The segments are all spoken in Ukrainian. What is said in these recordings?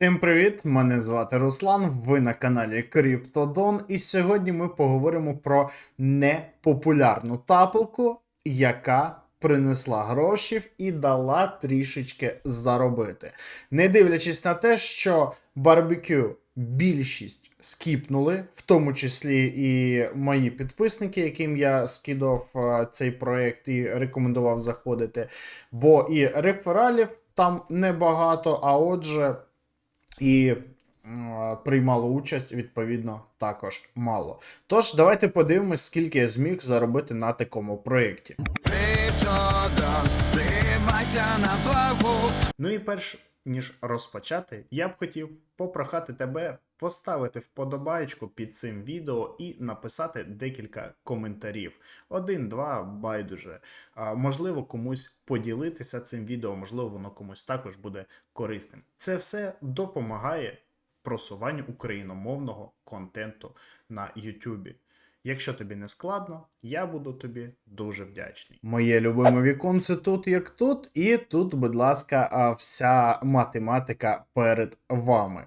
Всім привіт! Мене звати Руслан. Ви на каналі Криптодон. І сьогодні ми поговоримо про непопулярну тапелку, яка принесла грошів і дала трішечки заробити. Не дивлячись на те, що барбекю більшість скіпнули, в тому числі і мої підписники, яким я скидав е, цей проект і рекомендував заходити. Бо і рефералів там небагато, а отже і приймало участь, відповідно, також мало. Тож, давайте подивимось, скільки я зміг заробити на такому проєкті. Ну і перш ніж розпочати, я б хотів попрохати тебе поставити вподобаєчку під цим відео і написати декілька коментарів. Один, два, байдуже. Можливо, комусь поділитися цим відео, можливо, воно комусь також буде корисним. Це все допомагає просуванню україномовного контенту на YouTube. Якщо тобі не складно, я буду тобі дуже вдячний. Моє любиме віконце тут як тут, і тут, будь ласка, вся математика перед вами.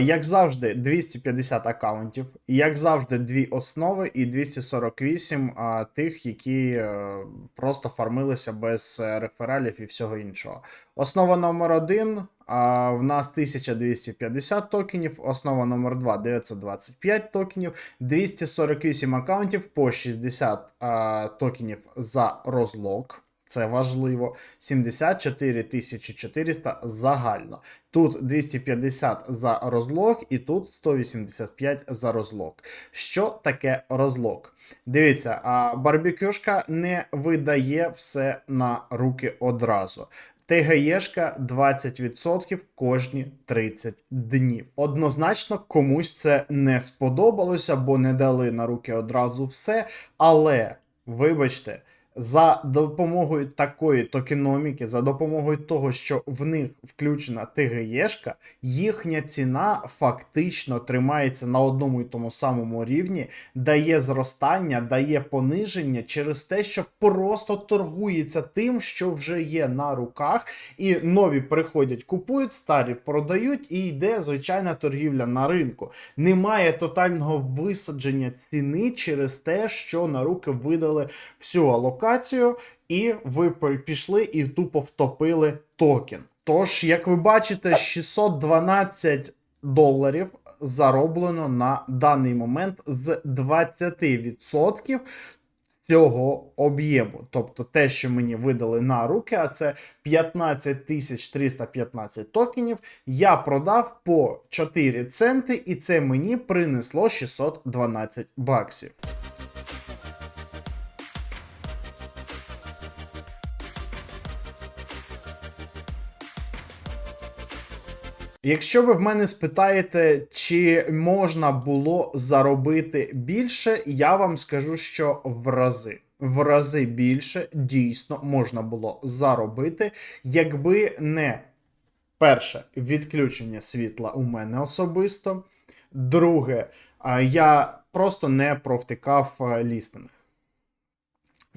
Як завжди, 250 аккаунтів, як завжди, дві основи і 248 тих, які е, просто фармилися без е, рефералів і всього іншого. Основа номер один. В нас 1250 токенів, основа номер 2 925 токенів, 248 аккаунтів по 60 а, токенів за розлог. Це важливо. 74 400 загально. Тут 250 за розлог, і тут 185 за розлог. Що таке розлог? Дивіться, а барбекюшка не видає все на руки одразу. ТГЄшка 20% кожні 30 днів. Однозначно, комусь це не сподобалося, бо не дали на руки одразу все. Але, вибачте, за допомогою такої токеноміки, за допомогою того, що в них включена ТГЄшка, їхня ціна фактично тримається на одному і тому самому рівні, дає зростання, дає пониження через те, що просто торгується тим, що вже є на руках, і нові приходять, купують, старі продають, і йде звичайна торгівля на ринку. Немає тотального висадження ціни через те, що на руки видали всю алокацію, і ви пішли і тупо втопили токен. Тож, як ви бачите, 612 доларів зароблено на даний момент з 20% цього об'єму. Тобто те, що мені видали на руки, а це 15 315 токенів, я продав по 4 центи, і це мені принесло 612 баксів. Якщо ви в мене спитаєте, чи можна було заробити більше, я вам скажу, що в рази. В рази більше дійсно можна було заробити, якби не перше відключення світла у мене особисто. Друге, я просто не провтикав лістинг.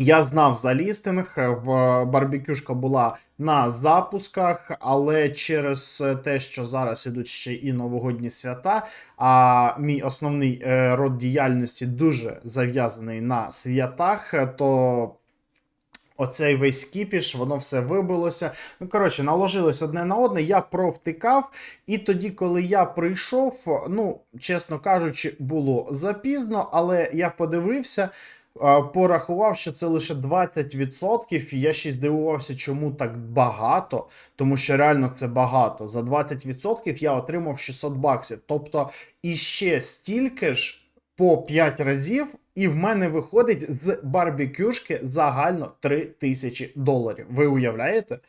Я знав за лістинг, е, в барбекюшка була на запусках, але через те, що зараз ідуть ще і новогодні свята, а мій основний е, род діяльності дуже зав'язаний на святах, е, то оцей весь кіпіш, воно все вибилося. Ну, коротше, наложилось одне на одне, я провтикав, і тоді, коли я прийшов, ну, чесно кажучи, було запізно, але я подивився. Порахував, що це лише 20%, і я ще здивувався, чому так багато, тому що реально це багато. За 20% я отримав 600 баксів. Тобто іще стільки ж по 5 разів, і в мене виходить з барбекюшки загально 3000 доларів. Ви уявляєте?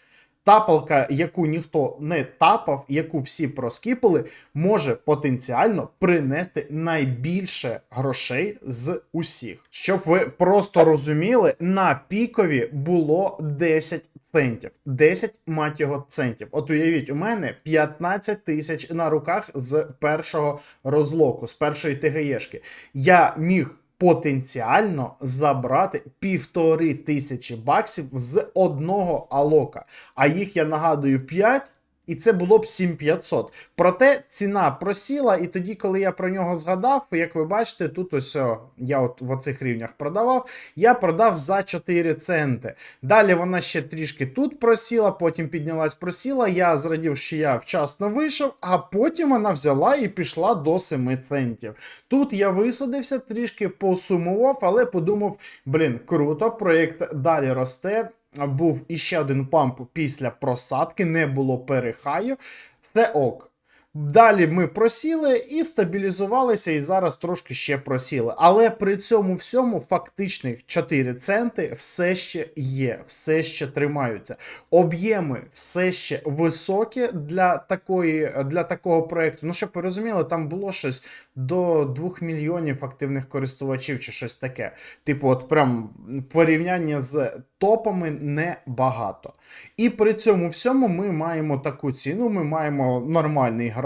Тапалка, яку ніхто не тапав, яку всі проскіпали, може потенціально принести найбільше грошей з усіх. Щоб ви просто розуміли, на пікові було 10 центів. 10 мать його центів. От уявіть, у мене 15 тисяч на руках з першого розлоку, з першої ТГЄшки. Я міг потенціально забрати півтори тисячі баксів з одного алока. А їх, я нагадую, 5. І це було б 7500. Проте ціна просіла, і тоді, коли я про нього згадав, як ви бачите, тут ось о, я от в оцих рівнях продавав, я продав за 4 центи. Далі вона ще трішки тут просіла, потім піднялась, просіла. Я зрадів, що я вчасно вийшов, а потім вона взяла і пішла до 7 центів. Тут я висадився, трішки посумував, але подумав: блін, круто, проєкт далі росте. Був іще один памп після просадки, не було перехаю. Все ок. Далі ми просіли і стабілізувалися, і зараз трошки ще просіли. Але при цьому всьому фактичних 4 центи все ще є, все ще тримаються. Об'єми все ще високі для такої, для такого проекту. Ну, щоб ви розуміли, там було щось до 2 мільйонів активних користувачів чи щось таке. Типу, от прям порівняння з топами небагато. І при цьому всьому ми маємо таку ціну, ми маємо нормальний графік,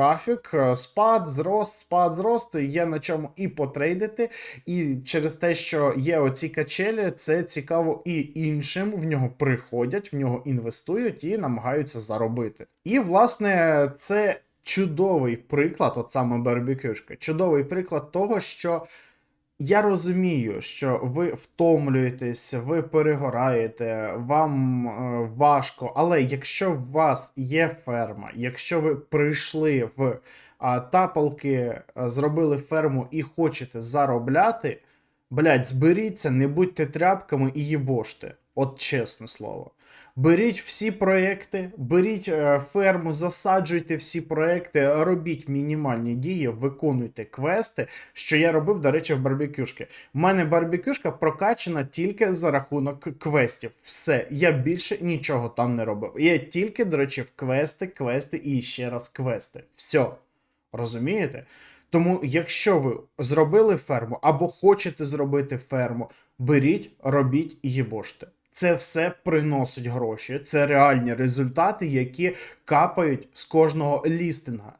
е, спад, зрост, спад, зрост, є на чому і потрейдити. І через те, що є оці качелі, це цікаво і іншим. В нього приходять, в нього інвестують і намагаються заробити. І, власне, це чудовий приклад, от саме барбекюшка, чудовий приклад того, що. Я розумію, що ви втомлюєтесь, ви перегораєте, вам е, важко. Але якщо у вас є ферма, якщо ви прийшли в е, тапалки, е, зробили ферму і хочете заробляти, блядь, зберіться, не будьте тряпками і їбоште. От чесне слово. Беріть всі проекти, беріть е, ферму, засаджуйте всі проекти, робіть мінімальні дії, виконуйте квести, що я робив, до речі, в барбекюшки. У мене барбекюшка прокачана тільки за рахунок квестів. Все, я більше нічого там не робив. Я тільки, до речі, в квести, квести і ще раз квести. Все. Розумієте? Тому, якщо ви зробили ферму або хочете зробити ферму, беріть, робіть і їбоште. Це все приносить гроші. Це реальні результати, які капають з кожного лістинга.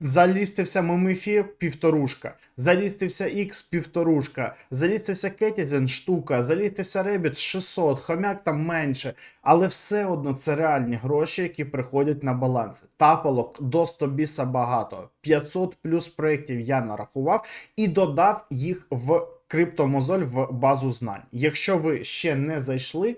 Залістився Мемифі півторушка, залістився X півторушка, залістився Кетізен штука, залістився Ребіт 600, хомяк там менше. Але все одно це реальні гроші, які приходять на баланс. Тапалок до 100 біса багато. 500 плюс проєктів я нарахував і додав їх в криптомозоль в базу знань. Якщо ви ще не зайшли,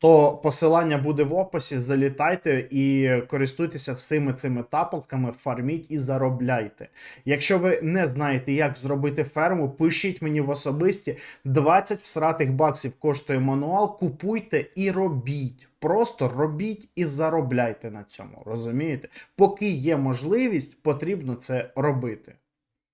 то посилання буде в описі. Залітайте і користуйтеся всіми цими тапалками, фарміть і заробляйте. Якщо ви не знаєте, як зробити ферму, пишіть мені в особисті 20 всратих баксів коштує мануал. Купуйте і робіть. Просто робіть і заробляйте на цьому. Розумієте? Поки є можливість, потрібно це робити.